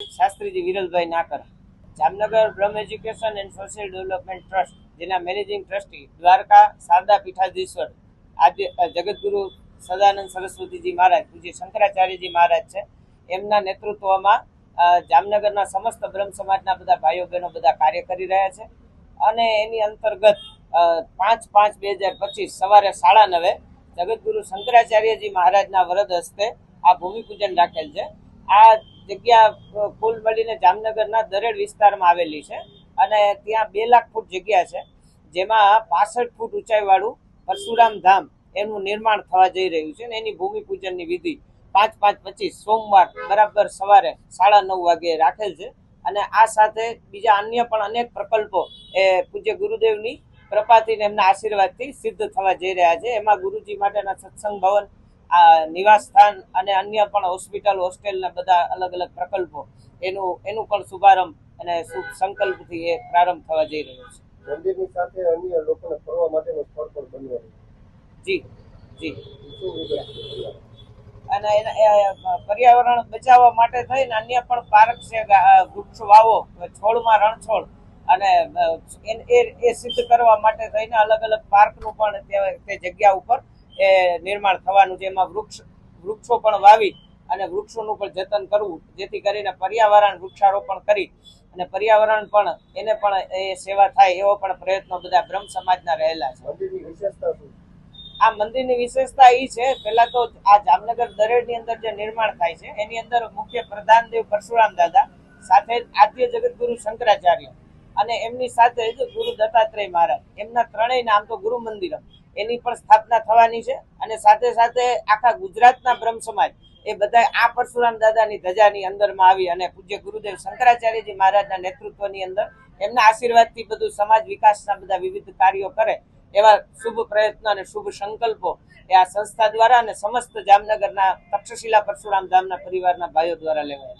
Shastriji Viralbhai Nakar, Jamnagar Brahm education and social development trust, જેના managing trustee Dwarka Sharda પીઠાધીશ્વર. આદ્ય જગતગુરુ સદાનંદ સરસ્વતીજી મહારાજ, પૂજ્ય શંકરાચાર્યજી મહારાજ છે. એમના નેતૃત્વમાં જામનગરના સમસ્ત બ્રહ્મ સમાજના બધા ભાઈઓ બહેનો બધા કાર્ય કરી રહ્યા છે. અને એની અંતર્ગત પાંચ પાંચ બે હજાર પચીસ સવારે સાડા નવે જગતગુરુ શંકરાચાર્યજી મહારાજના વરદ હસ્તે આ ભૂમિપૂજન રાખેલ છે. આ જગ્યા કુલ મળીને જામનગરના દરેડ વિસ્તારમાં આવેલી છે. અને ત્યાં બે લાખ ફૂટ જગ્યા છે, જેમાં પાસઠ ફૂટ ઊંચાઈવાળું પરશુરામ ધામ એનું નિર્માણ થવા જઈ રહ્યું છે અને એની ભૂમિપૂજનની વિધિ પાંચ પાંચ પચીસ સોમવાર બરાબર સવારે સાડા નવ વાગે રાખેલ છે. અને આ સાથે બીજા અન્ય પણ અનેક પ્રકલ્પો એ પૂજ્ય ગુરુદેવની કૃપાથી એમના આશીર્વાદથી સિદ્ધ થવા જઈ રહ્યા છે. એમાં ગુરુજી માટેના સત્સંગ ભવન આ નિવાસ સ્થાન અને અન્ય પણ હોસ્પિટલ હોસ્ટેલના બધા અલગ અલગ પ્રકલ્પો. એનું એનું પણ શુભારંભ અને શુભ સંકલ્પથી એ પ્રારંભ થવા જઈ રહ્યો છે. મંદિરની સાથે અન્ય લોકોને ફરવા માટેનું સ્થળ પણ બન્યું જી જી. શું અને પર્યાવરણ બચાવવા માટે થઈને અન્ય પણ પાર્ક છે વૃક્ષ વાવો છોડમાં રણછોડ અને એ એ સિદ્ધ કરવા માટે થઈને અલગ અલગ પાર્કનું પણ તે- તે જગ્યા ઉપર એ નિર્માણ થવાનું છે. એમાં વૃક્ષ વૃક્ષો પણ વાવી અને વૃક્ષોનું પણ જતન કરવું જેથી કરીને પર્યાવરણ વૃક્ષારોપણ કરી અને પર્યાવરણ પણ એને પણ એ સેવા થાય એવો પણ પ્રયત્નો બધા બ્રહ્મ સમાજના રહેલા છે. આ મંદિરની વિશેષતા એ છે પહેલા તો આ જામનગર દરેડની અંદર જે નિર્માણ થાય છે એની અંદર મુખ્ય પ્રધાન દેવ પરશુરામ દાદા સાથે આદ્ય જગતગુરુ શંકરાચાર્ય. અને એમની સાથે જ ગુરુ દત્તાત્રેય મહારાજ. એમના ત્રણેય નામ તો ગુરુ મંદિરમ. એની પણ સ્થાપના થવાની છે અને સાથે સાથે આખા ગુજરાતના બ્રહ્મ સમાજ એ બધા આ પરશુરામ દાદાની ધજાની અંદરમાં આવી અને પૂજ્ય ગુરુદેવ શંકરાચાર્યજી મહારાજના નેતૃત્વની અંદર એમના આશીર્વાદથી બધું સમાજ વિકાસના બધા વિવિધ કાર્યો કરે એવા શુભ પ્રયત્નો અને શુભ સંકલ્પો એ આ સંસ્થા દ્વારા અને સમસ્ત જામનગરના તક્ષશિલા પરશુરામ ધામના પરિવારના ભાઈઓ દ્વારા લેવાય.